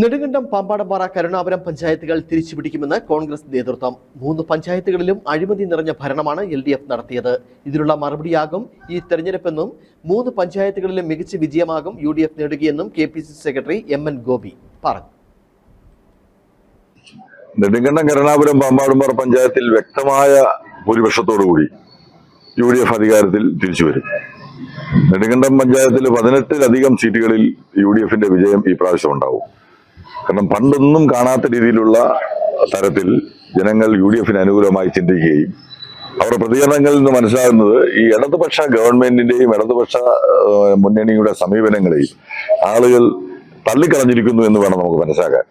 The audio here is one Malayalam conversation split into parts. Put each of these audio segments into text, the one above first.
നെടുങ്കണ്ടം പാമ്പാടമ്പാറ കരുണാപുരം പഞ്ചായത്തുകൾ തിരിച്ചുപിടിക്കുമെന്ന് കോൺഗ്രസ് നേതൃത്വം. മൂന്ന് പഞ്ചായത്തുകളിലും അഴിമതി നിറഞ്ഞ ഭരണമാണ് എൽ ഡി എഫ് നടത്തിയത്. ഇതിനുള്ള മറുപടിയാകും ഈ തെരഞ്ഞെടുപ്പെന്നും മൂന്ന് പഞ്ചായത്തുകളിലും മികച്ച വിജയമാകും U D F നേടുകയെന്നും K P C secretary M N Gopi പറഞ്ഞു. നെടുങ്കണ്ടം കരുണാപുരം പാമ്പാടുംപാറ പഞ്ചായത്തിൽ വ്യക്തമായ ഭൂരിപക്ഷത്തോടുകൂടി യു ഡി എഫ് അധികാരത്തിൽ തിരിച്ചു വരും. നെടുങ്കണ്ടം പഞ്ചായത്തിൽ പതിനെട്ടിലധികം സീറ്റുകളിൽ യു ഡി എഫിന്റെ വിജയം ഈ പ്രാവശ്യം ഉണ്ടാവും. കാരണം പണ്ടൊന്നും കാണാത്ത രീതിയിലുള്ള തരത്തിൽ ജനങ്ങൾ യു ഡി എഫിന് അനുകൂലമായി ചിന്തിക്കുകയും അവരുടെ പ്രതികരണങ്ങളിൽ നിന്ന് മനസ്സിലാകുന്നത് ഈ ഇടതുപക്ഷ ഗവൺമെന്റിന്റെയും ഇടതുപക്ഷ മുന്നണിയുടെ സമീപനങ്ങളെയും ആളുകൾ തള്ളിക്കളഞ്ഞിരിക്കുന്നു എന്ന് വേണം നമുക്ക് മനസ്സിലാക്കാൻ.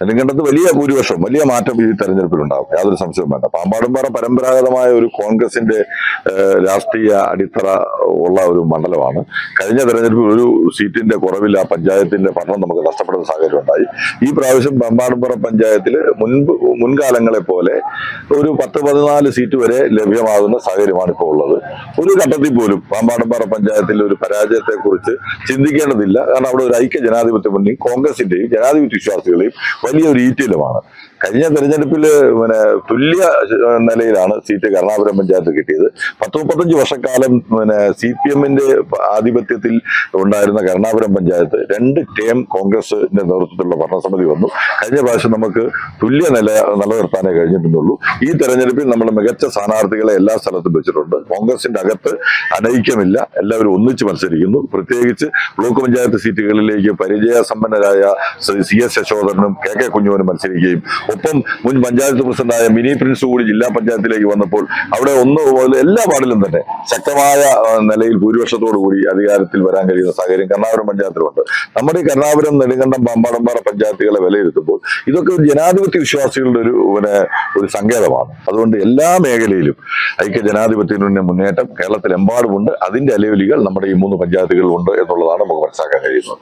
നെടുങ്കണ്ടത്ത് വലിയ ഭൂരിപക്ഷം വലിയ മാറ്റം ഈ തെരഞ്ഞെടുപ്പിൽ ഉണ്ടാവും യാതൊരു സംശയവും വേണ്ട. പാമ്പാടുംപാറ പരമ്പരാഗതമായ ഒരു കോൺഗ്രസിന്റെ രാഷ്ട്രീയ അടിത്തറ ഉള്ള ഒരു മണ്ഡലമാണ്. കഴിഞ്ഞ തെരഞ്ഞെടുപ്പിൽ ഒരു സീറ്റിന്റെ കുറവിൽ ആ പഞ്ചായത്തിന്റെ പഠനം നമുക്ക് നഷ്ടപ്പെടുന്ന സാഹചര്യം ഉണ്ടായി ഈ പ്രാവശ്യം പാമ്പാടുംപാറ പഞ്ചായത്തിൽ മുൻപ് മുൻകാലങ്ങളെ പോലെ ഒരു പത്ത് പതിനാല് സീറ്റ് വരെ ലഭ്യമാകുന്ന സാഹചര്യമാണ് ഇപ്പോൾ ഉള്ളത്. ഒരു ഘട്ടത്തിൽ പോലും പാമ്പാടുംപാറ പഞ്ചായത്തിൽ ഒരു പരാജയത്തെക്കുറിച്ച് ചിന്തിക്കേണ്ടതില്ല. കാരണം അവിടെ ഒരു ഐക്യ ജനാധിപത്യ മുന്നണി കോൺഗ്രസിന്റെയും ജനാധിപത്യ വിശ്വാസികളെയും വലിയൊരു ഈറ്റിലുമാണ് കഴിഞ്ഞ തെരഞ്ഞെടുപ്പിൽ പിന്നെ തുല്യ നിലയിലാണ് സീറ്റ് കരുണാപുരം പഞ്ചായത്ത് കിട്ടിയത്. പത്ത് മുപ്പത്തഞ്ച് വർഷക്കാലം പിന്നെ സി പി എമ്മിന്റെ ആധിപത്യത്തിൽ ഉണ്ടായിരുന്ന കരുണാപുരം പഞ്ചായത്ത് രണ്ട് ടേം കോൺഗ്രസിന്റെ നേതൃത്വത്തിലുള്ള ഭരണസമിതി വന്നു. കഴിഞ്ഞ പ്രാവശ്യം നമുക്ക് തുല്യ നില നിലനിർത്താനേ കഴിഞ്ഞിട്ടുള്ളൂ ഈ തെരഞ്ഞെടുപ്പിൽ നമ്മൾ മികച്ച സ്ഥാനാർത്ഥികളെ എല്ലാ സ്ഥലത്തും വെച്ചിട്ടുണ്ട്. കോൺഗ്രസിന്റെ അകത്ത് അനൈക്യമില്ല. എല്ലാവരും ഒന്നിച്ച് മത്സരിക്കുന്നു. പ്രത്യേകിച്ച് ബ്ലോക്ക് പഞ്ചായത്ത് സീറ്റുകളിലേക്ക് പരിചയസമ്പന്നരായ സി എസ് യശോധരനും കെ കെ കുഞ്ഞുവനും മത്സരിക്കുകയും ഒപ്പം മുൻ പഞ്ചായത്ത് പ്രസിഡന്റായ മിനി പ്രിൻസ് കൂടി ജില്ലാ പഞ്ചായത്തിലേക്ക് വന്നപ്പോൾ അവിടെ ഒന്ന് എല്ലാ വാർഡിലും തന്നെ ശക്തമായ നിലയിൽ ഭൂരിപക്ഷത്തോടു കൂടി അധികാരത്തിൽ വരാൻ കഴിയുന്ന സാഹചര്യം കർണാപുരം പഞ്ചായത്തിലുണ്ട്. നമ്മുടെ ഈ കർണാപുരം നെടുങ്കണ്ടം പാമ്പാടമ്പാറ പഞ്ചായത്തുകളെ വിലയിരുത്തുമ്പോൾ ഇതൊക്കെ ഒരു ജനാധിപത്യ വിശ്വാസികളുടെ ഒരു പിന്നെ ഒരു സങ്കേതമാണ്. അതുകൊണ്ട് എല്ലാ മേഖലയിലും ഐക്യ ജനാധിപത്യത്തിന്റെ മുന്നേറ്റം കേരളത്തിലെമ്പാടുമുണ്ട്. അതിന്റെ അലവലികൾ നമ്മുടെ ഈ മൂന്ന് പഞ്ചായത്തുകളിലുണ്ട് എന്നുള്ളതാണ് നമുക്ക് മനസ്സിലാക്കാൻ കഴിയുന്നത്.